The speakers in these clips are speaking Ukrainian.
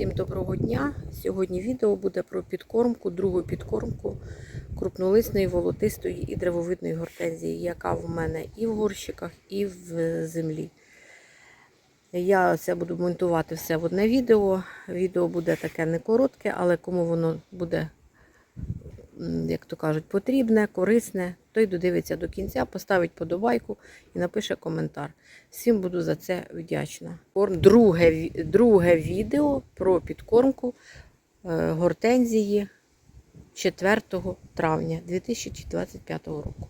Всім доброго дня! Сьогодні відео буде про підкормку, другу підкормку крупнолисної, волотистої і древовидної гортензії, яка в мене і в горщиках, і в землі. Я це буду монтувати все в одне відео. Відео буде таке не коротке, але кому воно буде, як то кажуть, потрібне, корисне, той додивиться до кінця, поставить подобайку і напише коментар. Всім буду за це вдячна. Друге, друге відео про підкормку е, гортензії 4 травня 2025 року.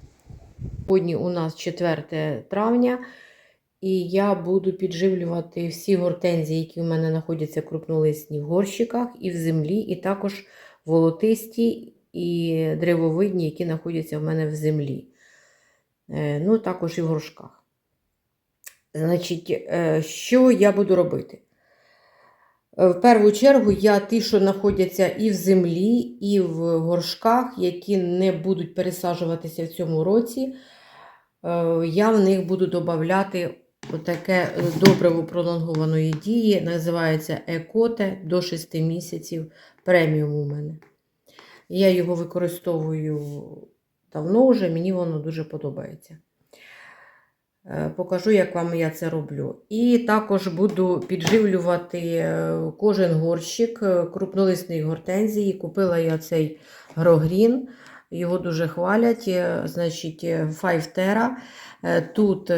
Сьогодні у нас 4 травня, і я буду підживлювати всі гортензії, які у мене знаходяться крупнолисні в горщиках і в землі, і також волотисті і древовидні, які знаходяться в мене в землі. Е, Ну, також і в горшках. Значить, е, що я буду робити? Е, В першу чергу я ті, що знаходяться і в землі, і в горшках, які не будуть пересаджуватися в цьому році, я в них буду додати таке добриво пролонгованої дії, називається Екоте до 6 місяців преміум у мене. Я його використовую давно вже, мені воно дуже подобається. Е, Покажу, як вам я це роблю. І також буду підживлювати е, кожен горщик е, крупнолисної гортензії. Купила я цей грогрін, його дуже хвалять. Значить, 5 Terra. Тут,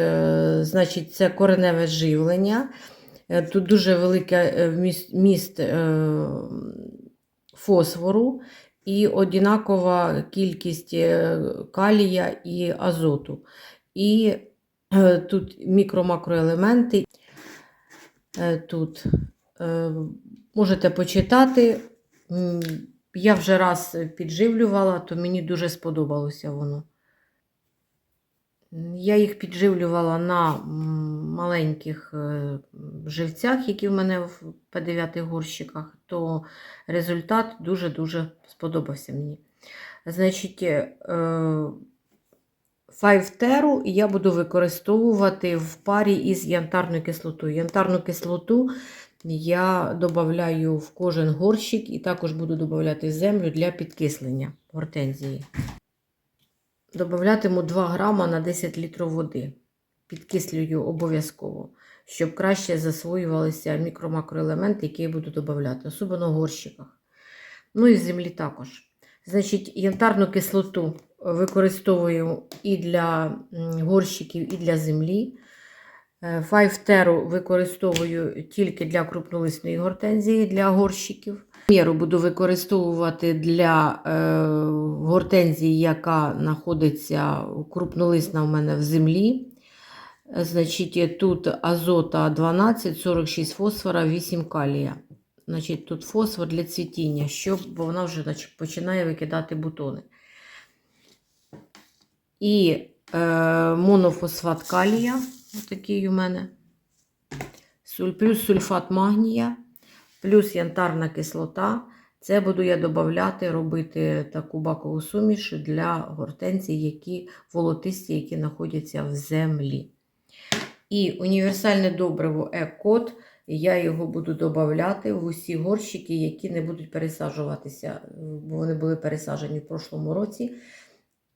значить, це кореневе живлення. Тут дуже великий міст фосфору і однакова кількість е, калія і азоту. І Е, Тут мікро-макроелементи. Е, Тут можете почитати. Я вже раз підживлювала, то мені дуже сподобалося воно. Я їх підживлювала на маленьких е, живцях, які в мене в П9 горщиках, то результат дуже-дуже сподобався мені. Значить, е, Файвтеру я буду використовувати в парі із янтарною кислотою. Янтарну кислоту я додаю в кожен горщик і також буду додати землю для підкислення гортензії. Добавлятиму 2 грама на 10 літрів води. Підкислюю обов'язково, щоб краще засвоювалися мікро-макроелементи, які я буду додавати, особливо в горщиках. Ну і землі також. Значить, янтарну кислоту використовую і для горщиків, і для землі. Е, Файвтеру використовую тільки для крупнолисної гортензії, для горщиків. Міру буду використовувати для е, гортензії, яка знаходиться крупнолисна в мене в землі. Значить, тут азота 12, 46 фосфора, 8 калія. Значить, тут фосфор для цвітіння, щоб бо вона вже значить, починає викидати бутони. І е, монофосфат калія, такий у мене, плюс сульфат магнія, плюс янтарна кислота. Це буду я додати, робити таку бакову суміш для гортензій, які волотисті, які знаходяться в землі. І універсальне добриво Е-код. Я його буду додати в усі горщики, які не будуть пересаджуватися, бо вони були пересаджені в прошлому році.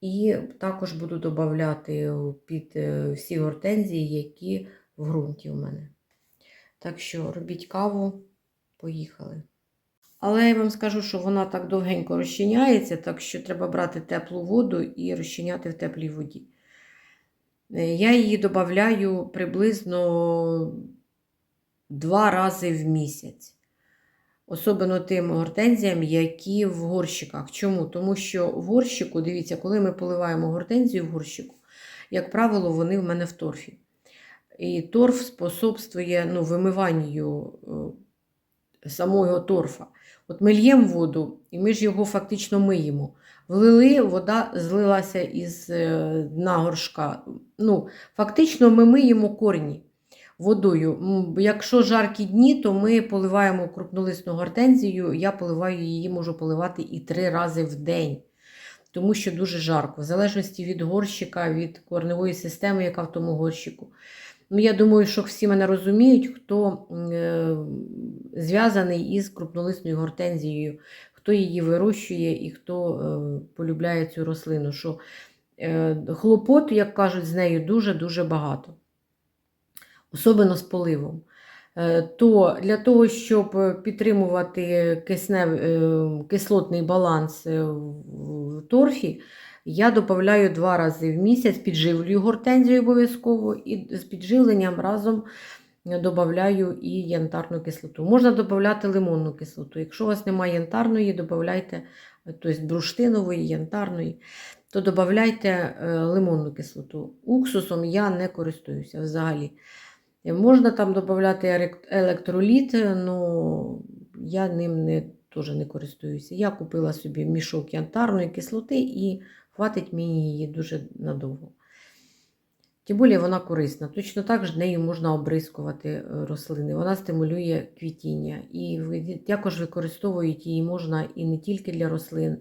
І також буду додати під е, всі гортензії, які в ґрунті у мене. Так що робіть каву, поїхали. Але я вам скажу, що вона так довгенько розчиняється, так що треба брати теплу воду і розчиняти в теплій воді. Е, Я її додаю приблизно два рази в місяць. Особливо тим гортензіям, які в горщиках. Чому? Тому що в горщику, дивіться, коли ми поливаємо гортензію в горщику, як правило, вони в мене в торфі. І торф способствує ну, вимиванню е, самого торфа. От ми л'ємо воду, і ми ж його фактично миємо. Влили, вода злилася із е, дна горшка. Ну, Фактично ми миємо корні водою. Якщо жаркі дні, то ми поливаємо крупнолисну гортензію. Я поливаю її, можу поливати і три рази в день, тому що дуже жарко. В залежності від горщика, від корневої системи, яка в тому горщику. Ну, я думаю, що всі мене розуміють, хто е, зв'язаний із крупнолисною гортензією, хто її вирощує і хто е, полюбляє цю рослину. Що е, хлопот, як кажуть, з нею дуже-дуже багато, особливо з поливом. То для того, щоб підтримувати киснев, кислотний баланс в торфі, я додаю два рази в місяць, підживлюю гортензію обов'язково і з підживленням разом додаю і янтарну кислоту. Можна додати лимонну кислоту. Якщо у вас немає янтарної, додавайте тобто бурштинової, янтарної, то додавайте лимонну кислоту. Уксусом я не користуюся взагалі. Можна там додати електроліт, але я ним не, теж не користуюся. Я купила собі мішок янтарної кислоти і хватить мені її дуже надовго. Тим більше вона корисна. Точно так ж нею можна обрискувати е, рослини. Вона стимулює квітіння. І також використовують її можна і не тільки для рослин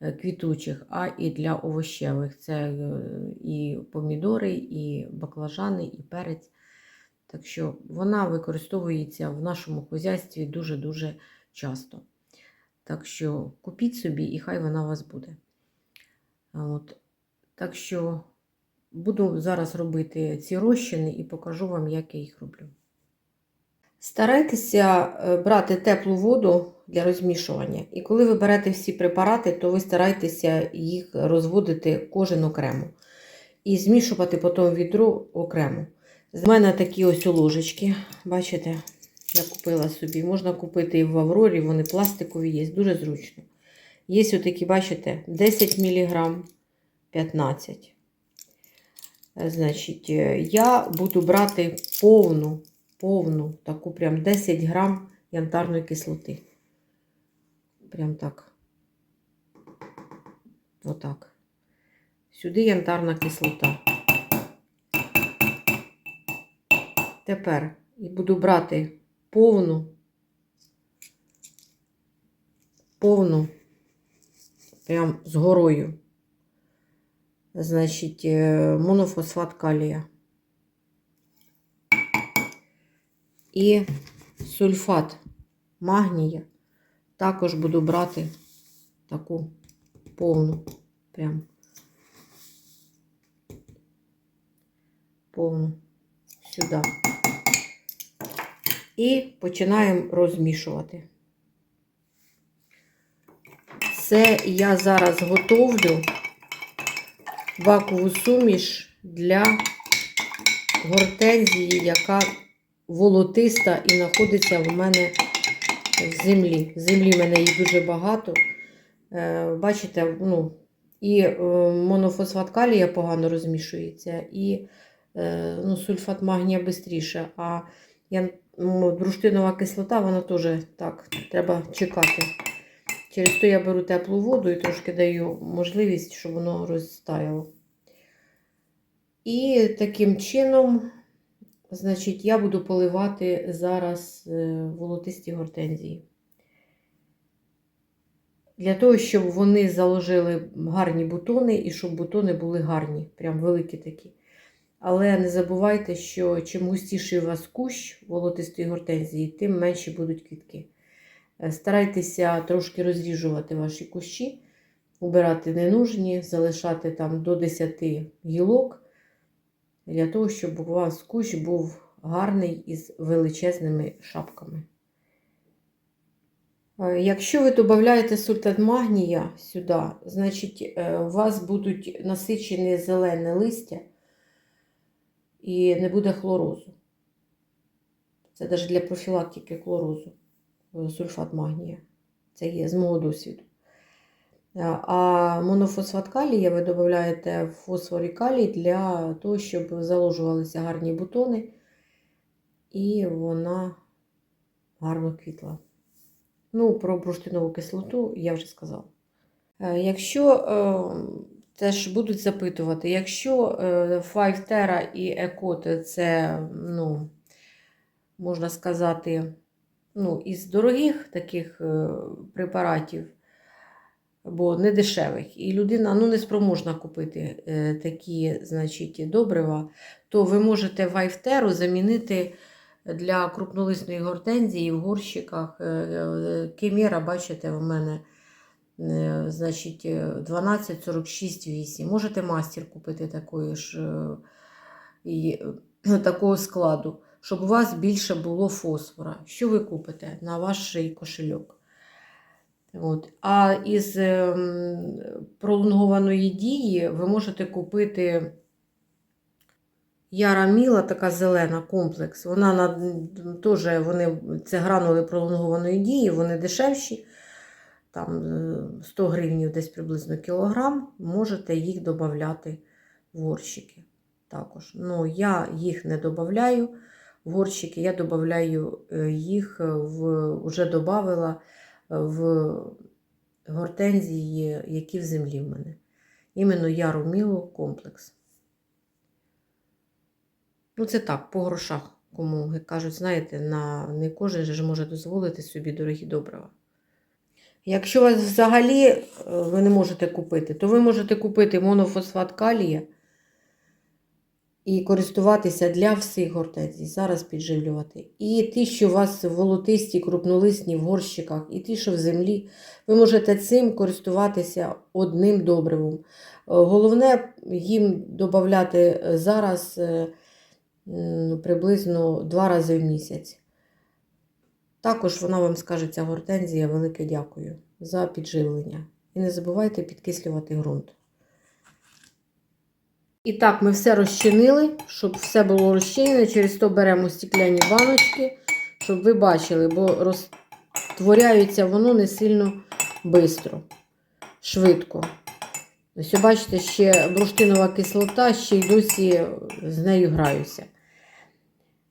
е, квітучих, а і для овощевих. Це е, і помідори, і баклажани, і перець. Так що вона використовується в нашому хозяйстві дуже-дуже часто. Так що купіть собі і хай вона у вас буде. От. Так що буду зараз робити ці розчини і покажу вам, як я їх роблю. Старайтеся брати теплу воду для розмішування. І коли ви берете всі препарати, то ви старайтеся їх розводити кожен окремо. І змішувати потім відро окремо. З мене такі ось ложечки, бачите, я купила собі. Можна купити і в Аврорі, вони пластикові є, дуже зручно. Є отакі, бачите, 10 мг, 15 Значить, я буду брати повну, повну, таку прям 10 грам янтарної кислоти. Прям так. Отак. Сюди янтарна кислота. Тепер і буду брати повну, повну, прям з горою, значить, е, монофосфат калія. І сульфат магнія також буду брати таку повну, прям повну сюди. І починаємо розмішувати. Це я зараз готовлю бакову суміш для гортензії, яка волотиста і знаходиться в мене в землі. В землі в мене її дуже багато. Е, бачите, ну, і е, монофосфат калія погано розмішується, і е, ну, сульфат магнія швидше. А я бурштинова кислота, вона теж так, треба чекати. Через то я беру теплу воду і трошки даю можливість, щоб воно розтаяло. І таким чином, значить, я буду поливати зараз е, волотисті гортензії. Для того, щоб вони заложили гарні бутони і щоб бутони були гарні, прям великі такі. Але не забувайте, що чим густіший у вас кущ волотистої гортензії, тим менші будуть квітки. Е, старайтеся трошки розріжувати ваші кущі, убирати ненужні, залишати там до 10 гілок, для того, щоб у вас кущ був гарний із величезними шапками. Е, Якщо ви додаєте сульфат магнія сюди, значить е, у вас будуть насичені зелене листя і не буде хлорозу. Це навіть для профілактики хлорозу, сульфат магнія. Це є з мого досвіду. А монофосфат калія ви додаєте фосфор і калій для того, щоб заложувалися гарні бутони, і вона гарно квітла. Ну, про бурштинову кислоту я вже сказала. Якщо теж будуть запитувати, якщо Five Terra і Екоте це, ну, можна сказати, ну, із дорогих таких препаратів, бо не дешевих, і людина ну, не спроможна купити такі значить, добрива, то ви можете вайфтеру замінити для крупнолисної гортензії в горщиках. Е, е, Кемера, бачите, в мене е, значить, е, 12,46,8. Можете мастер купити такої ж, е, і, е, такого складу, щоб у вас більше було фосфора. Що ви купите на ваш кошельок? От. А із ем, пролонгованої дії ви можете купити Яра Міла, така зелена комплекс. Вона на, теж вони, це гранули пролонгованої дії, вони дешевші. Там е, 100 гривень десь приблизно кілограм. Можете їх додати в горщики. Також. Ну, я їх не додаю горщики, я додаю їх в, вже додавала в гортензії, які в землі в мене. Іменно Яру Мілу комплекс. Ну, це так, по грошах, кому кажуть, знаєте, на не кожен же може дозволити собі дорогі добрива. Якщо вас взагалі е, ви не можете купити, то ви можете купити монофосфат калія і користуватися для всіх гортензій, зараз підживлювати. І ті, що у вас волотисті, крупнолисні в горщиках, і ті, що в землі, ви можете цим користуватися одним добривом. Е, Головне їм додати зараз е, приблизно два рази в місяць. Також вона вам скаже, ця гортензія, велике дякую за підживлення. І не забувайте підкислювати ґрунт. І так, ми все розчинили, щоб все було розчинене. Через то беремо стекляні баночки, щоб ви бачили, бо розтворяється воно не сильно швидко, швидко. Ось, бачите, ще бурштинова кислота, ще й досі з нею граюся.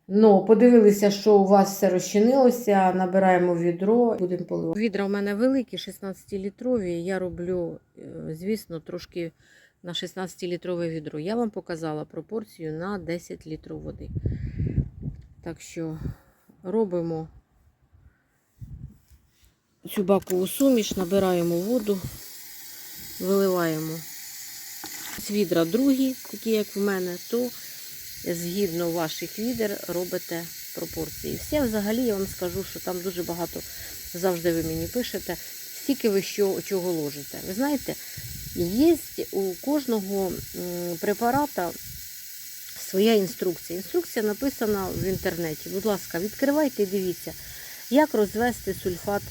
Ну, подивилися, що у вас все розчинилося, набираємо відро, будемо поливати. Відра у мене великі, 16-літрові. Я роблю, е, звісно, трошки на 16-літрове відро. Я вам показала пропорцію на 10 літрів води. Так що робимо цю бакову суміш, набираємо воду, виливаємо з відра другі, такі як в мене, то згідно ваших відер робите пропорції. Все взагалі я вам скажу, що там дуже багато завжди ви мені пишете, скільки ви що, чого ложите. Ви знаєте, є у кожного препарата своя інструкція. Інструкція написана в інтернеті. Будь ласка, відкривайте і дивіться, як розвести сульфат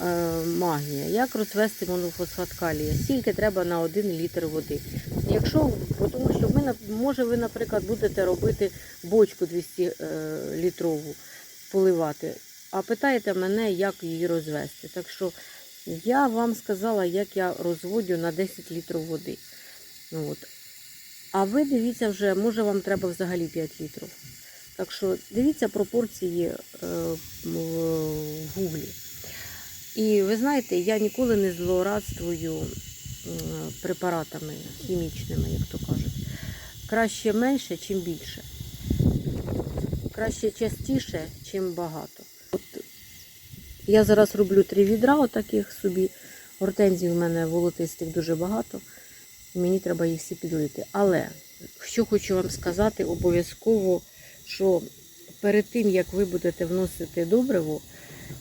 е, магнія, як розвести монофосфат калія, скільки треба на 1 літр води. Якщо, тому що ми, може, ви, наприклад, будете робити бочку 200 е, літрову, поливати, а питаєте мене, як її розвести. Так що я вам сказала, як я розводю на 10 літрів води. Ну, от. А ви дивіться вже, може вам треба взагалі 5 літрів. Так що дивіться пропорції е, в гуглі. І ви знаєте, я ніколи не злорадствую препаратами хімічними, як то кажуть. Краще менше, чим більше. Краще частіше, чим багато. Я зараз роблю три відра отаких собі. Гортензій у мене волотистих дуже багато. Мені треба їх всі підлити. Але що хочу вам сказати, обов'язково, що перед тим, як ви будете вносити добриво,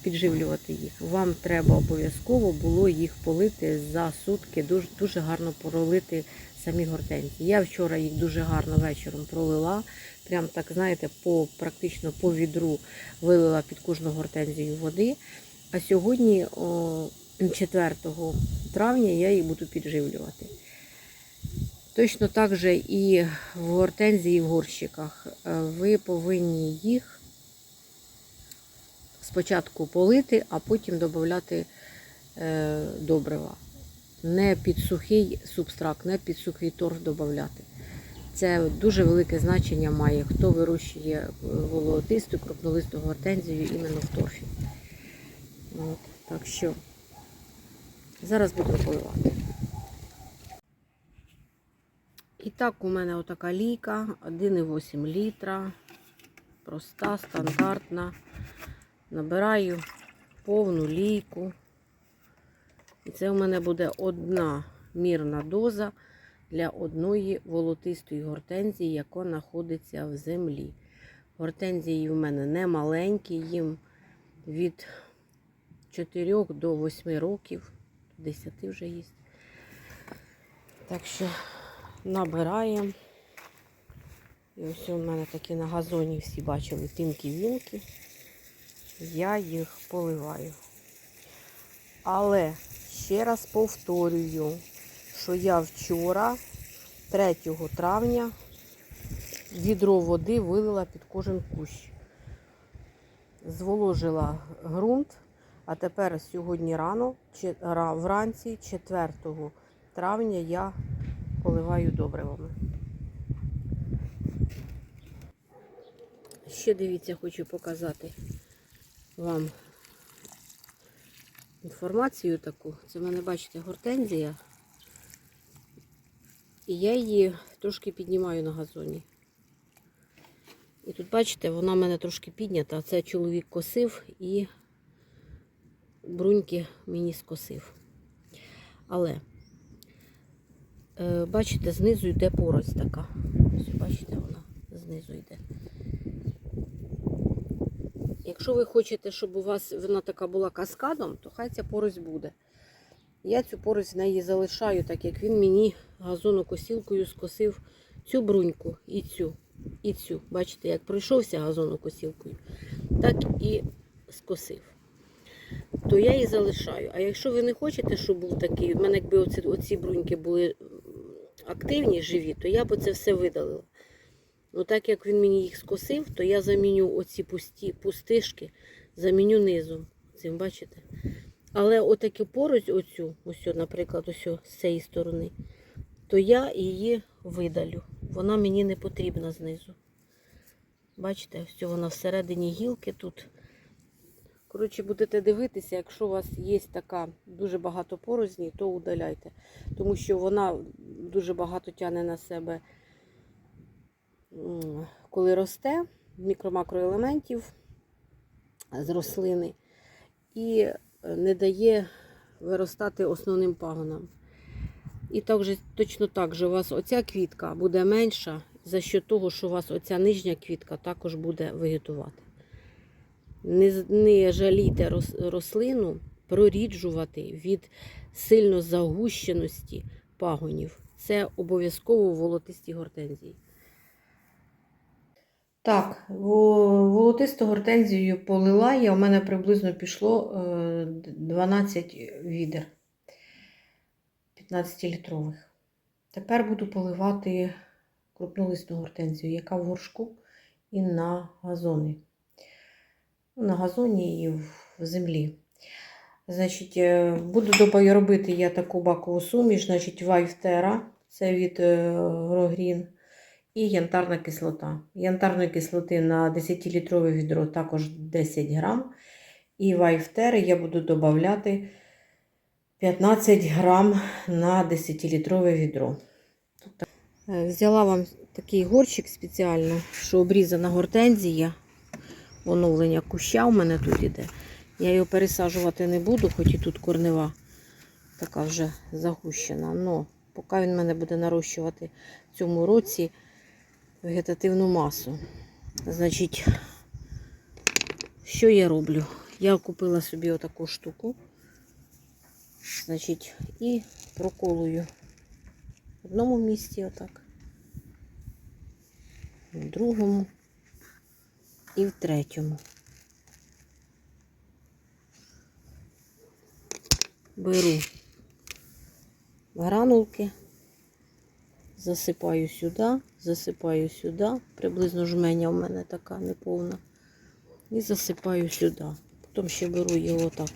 підживлювати їх, вам треба обов'язково було їх полити за сутки, дуже, дуже гарно пролити самі гортензії. Я вчора їх дуже гарно вечором пролила. Прям так, знаєте, по практично по відру вилила під кожну гортензію води. А сьогодні, о, 4 травня, я їх буду підживлювати. Точно так же і в гортензії і в горщиках. Е, Ви повинні їх спочатку полити, а потім додати е, добрива. Не під сухий субстракт, не під сухий торф додати. Це дуже велике значення має, хто вирощує е, волотисту, крупнолисту гортензію іменно в торфі. От, так що зараз буду поливати. І так, у мене отака лійка, 1,8 літра. Проста, стандартна. Набираю повну лійку. І це у мене буде одна мірна доза для одної волотистої гортензії, яка знаходиться в землі. Гортензії в мене не маленькі, їм від 4 до 8 років, 10 вже є. Так що набираємо. І ось у мене такі на газоні всі бачили пінки-вінки. Я їх поливаю. Але ще раз повторюю, що я вчора, 3 травня, відро води вилила під кожен кущ. Зволожила ґрунт, а тепер сьогодні рано, вранці, 4 травня, я поливаю добривами. Ще дивіться, хочу показати вам інформацію таку. Це в мене, бачите, гортензія. І я її трошки піднімаю на газоні. І тут, бачите, вона в мене трошки піднята. Це чоловік косив і бруньки мені скосив. Але, е, бачите, знизу йде порость така. Ось, бачите, вона знизу йде. Якщо ви хочете, щоб у вас вона така була каскадом, то хай ця порость буде. Я цю порость в неї залишаю, так як він мені газонокосілкою скосив цю бруньку і цю, і цю. Бачите, як пройшовся газонокосілкою, так і скосив. То я її залишаю. А якщо ви не хочете, щоб був такий, в мене якби оці, оці бруньки були активні, живі, то я б це все видалила. Ну, так як він мені їх скосив, то я заміню оці пусті, пустишки, заміню низом. Цим, бачите? Але отаку порость, оцю, ось, наприклад, ось з цієї сторони, то я її видалю. Вона мені не потрібна знизу. Бачите, ось вона всередині гілки тут. Коротше, будете дивитися, якщо у вас є така дуже багато порозні, то удаляйте. Тому що вона дуже багато тягне на себе коли росте, мікро-макроелементів з рослини і е, не дає виростати основним пагонам. І також, точно так же у вас оця квітка буде менша за що того, що у вас оця нижня квітка також буде вегетувати. Не, не жалійте рос- рослину проріджувати від сильно загущеності пагонів. Це обов'язково волотисті гортензії. Так, волотисту гортензію полила я, у мене приблизно пішло е, 12 відер 15-літрових. Тепер буду поливати крупнолистну гортензію, яка в горшку і на газоні. Ну, На газоні і в землі. Значить, е, буду робити я таку бакову суміш, значить, Вайфтера, це від е, Грогрін, і янтарна кислота. Янтарної кислоти на 10-літрове відро також 10 грам. І вайфтери я буду додавати 15 грам на 10-літрове відро. Е, Взяла вам такий горщик спеціально, що обрізана гортензія. Оновлення куща у мене тут іде. Я його пересаджувати не буду, хоч і тут корнева така вже загущена. Но поки він мене буде нарощувати в цьому році вегетативну масу. Значить, що я роблю? Я купила собі отаку штуку. Значить, і проколую в одному місці отак, в другому і в третьому. Беру гранулки, засипаю сюди, засипаю сюди, приблизно жменя у мене така неповна. І засипаю сюди. Потім ще беру його так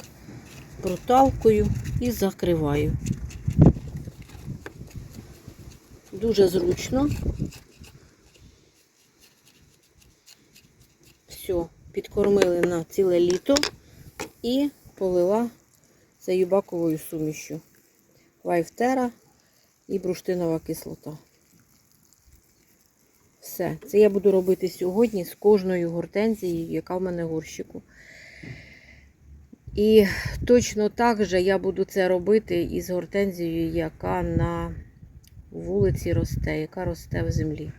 проталкою і закриваю. Дуже зручно. Все, підкормили на ціле літо і полила цією баковою сумішю. Вайфтера і бруштинова кислота. Все. Це я буду робити сьогодні з кожною гортензією, яка в мене в горщику. І точно так же я буду це робити із гортензією, яка на вулиці росте, яка росте в землі.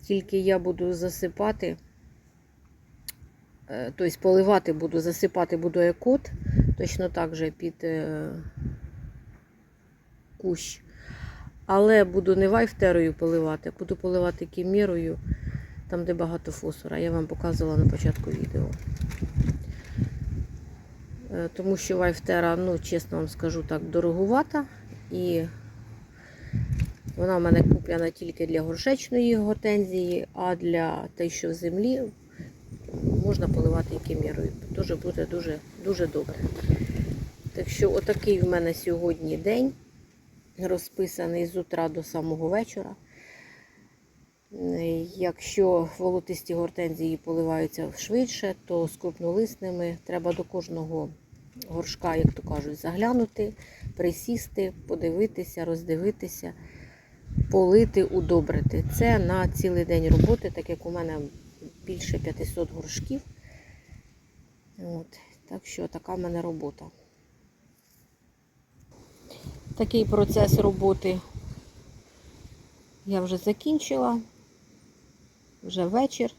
Тільки я буду засипати, е, тобто поливати буду, засипати буду екот, точно так же під е, кущ. Але буду не вайфтерою поливати, а буду поливати кімірою, там, де багато фосфора. Я вам показувала на початку відео. Е, Тому що вайфтера, ну, чесно вам скажу так, дорогувата. І вона в мене куплена тільки для горшечної гортензії, а для те, що в землі, можна поливати кімірою. Дуже буде дуже, дуже добре. Так що, отакий в мене сьогодні день розписаний з утра до самого вечора. Якщо волотисті гортензії поливаються швидше, то з крупнолисними треба до кожного горшка, як то кажуть, заглянути, присісти, подивитися, роздивитися, полити, удобрити. Це на цілий день роботи, так як у мене більше 500 горшків. От. Так що така в мене робота. Такий процес роботи я вже закінчила. Вже вечір.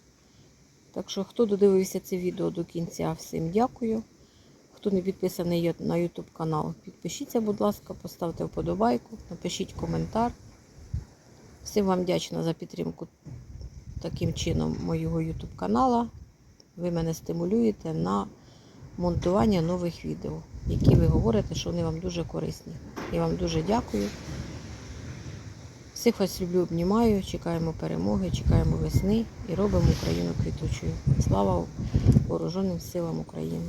Так що, хто додивився це відео до кінця, всім дякую. Хто не підписаний на YouTube канал, підпишіться, будь ласка, поставте вподобайку, напишіть коментар. Всім вам вдячна за підтримку таким чином моєго YouTube канала. Ви мене стимулюєте на монтування нових відео, які ви говорите, що вони вам дуже корисні. Я вам дуже дякую. Всіх вас люблю, обнімаю, чекаємо перемоги, чекаємо весни і робимо Україну квітучою. Слава Вооруженим силам України!